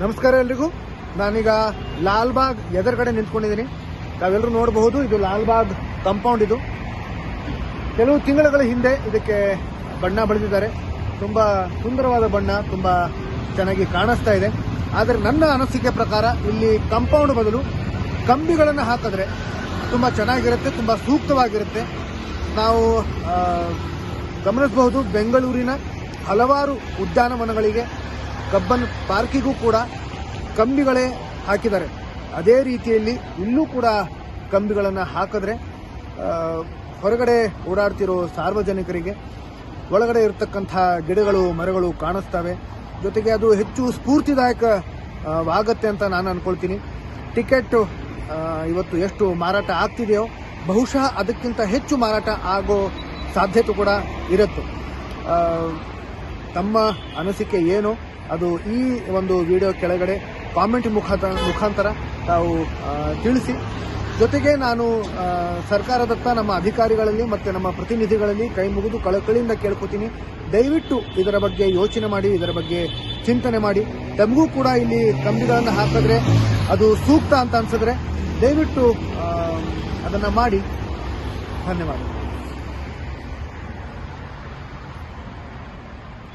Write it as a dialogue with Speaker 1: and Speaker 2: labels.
Speaker 1: ನಮಸ್ಕಾರ ಎಲ್ರಿಗೂ. ನಾನೀಗ ಲಾಲ್ಬಾಗ್ ಎದುರುಗಡೆ ನಿಂತ್ಕೊಂಡಿದ್ದೀನಿ. ನಾವೆಲ್ಲರೂ ನೋಡಬಹುದು, ಇದು ಲಾಲ್ಬಾಗ್ ಕಾಂಪೌಂಡ್ ಇದು. ಕೆಲವು ತಿಂಗಳುಗಳ ಹಿಂದೆ ಇದಕ್ಕೆ ಬಣ್ಣ ಬಳಿದಿದ್ದಾರೆ. ತುಂಬಾ ಸುಂದರವಾದ ಬಣ್ಣ, ತುಂಬಾ ಚೆನ್ನಾಗಿ ಕಾಣಿಸ್ತಾ ಇದೆ. ಆದರೆ ನನ್ನ ಅನಿಸಿಕೆ ಪ್ರಕಾರ ಇಲ್ಲಿ ಕಾಂಪೌಂಡ್ ಬದಲು ಕಂಬಿಗಳನ್ನು ಹಾಕಿದ್ರೆ ತುಂಬಾ ಚೆನ್ನಾಗಿರುತ್ತೆ, ತುಂಬಾ ಸೂಕ್ತವಾಗಿರುತ್ತೆ. ನಾವು ಗಮನಿಸಬಹುದು ಬೆಂಗಳೂರಿನ ಹಲವಾರು ಉದ್ಯಾನವನಗಳಿಗೆ ಕಬ್ಬನ್ ಪಾರ್ಕಿಗೂ ಕೂಡ ಕಂಬಿಗಳೇ ಹಾಕಿದ್ದಾರೆ. ಅದೇ ರೀತಿಯಲ್ಲಿ ಇಲ್ಲೂ ಕೂಡ ಕಂಬಿಗಳನ್ನು ಹಾಕಿದ್ರೆ ಹೊರಗಡೆ ಓಡಾಡ್ತಿರೋ ಸಾರ್ವಜನಿಕರಿಗೆ ಒಳಗಡೆ ಇರತಕ್ಕಂಥ ಗಿಡಗಳು, ಮರಗಳು ಕಾಣಿಸ್ತವೆ. ಜೊತೆಗೆ ಅದು ಹೆಚ್ಚು ಸ್ಫೂರ್ತಿದಾಯಕವಾಗತ್ತೆ ಅಂತ ನಾನು ಅಂದ್ಕೊಳ್ತೀನಿ ಟಿಕೆಟ್ ಇವತ್ತು ಎಷ್ಟು ಮಾರಾಟ ಆಗ್ತಿದೆಯೋ, ಬಹುಶಃ ಅದಕ್ಕಿಂತ ಹೆಚ್ಚು ಮಾರಾಟ ಆಗೋ ಸಾಧ್ಯತೆ ಕೂಡ ಇರುತ್ತೆ. ತಮ್ಮ ಅನಿಸಿಕೆ ಏನು? ಅದು ಈ ಒಂದು ವಿಡಿಯೋ ಕೆಳಗಡೆ ಕಾಮೆಂಟ್ ಮುಖಾಂತರ ಮುಖಾಂತರ ತಾವು ತಿಳಿಸಿ. ಜೊತೆಗೆ ನಾನು ಸರ್ಕಾರದತ್ತ ನಮ್ಮ ಅಧಿಕಾರಿಗಳಲ್ಲಿ ಮತ್ತು ನಮ್ಮ ಪ್ರತಿನಿಧಿಗಳಲ್ಲಿ ಕೈ ಮುಗಿದು ಕಳಕಳಿಯಿಂದ ಕೇಳ್ಕೊತೀನಿ. ದಯವಿಟ್ಟು ಇದರ ಬಗ್ಗೆ ಯೋಚನೆ ಮಾಡಿ, ಇದರ ಬಗ್ಗೆ ಚಿಂತನೆ ಮಾಡಿ. ತಮಗೂ ಕೂಡ ಇಲ್ಲಿ ಕಂಬಿಗಳನ್ನು ಹಾಕಿದ್ರೆ ಅದು ಸೂಕ್ತ ಅಂತ ಅನ್ಸಿದ್ರೆ ದಯವಿಟ್ಟು ಅದನ್ನು ಮಾಡಿ. ಧನ್ಯವಾದ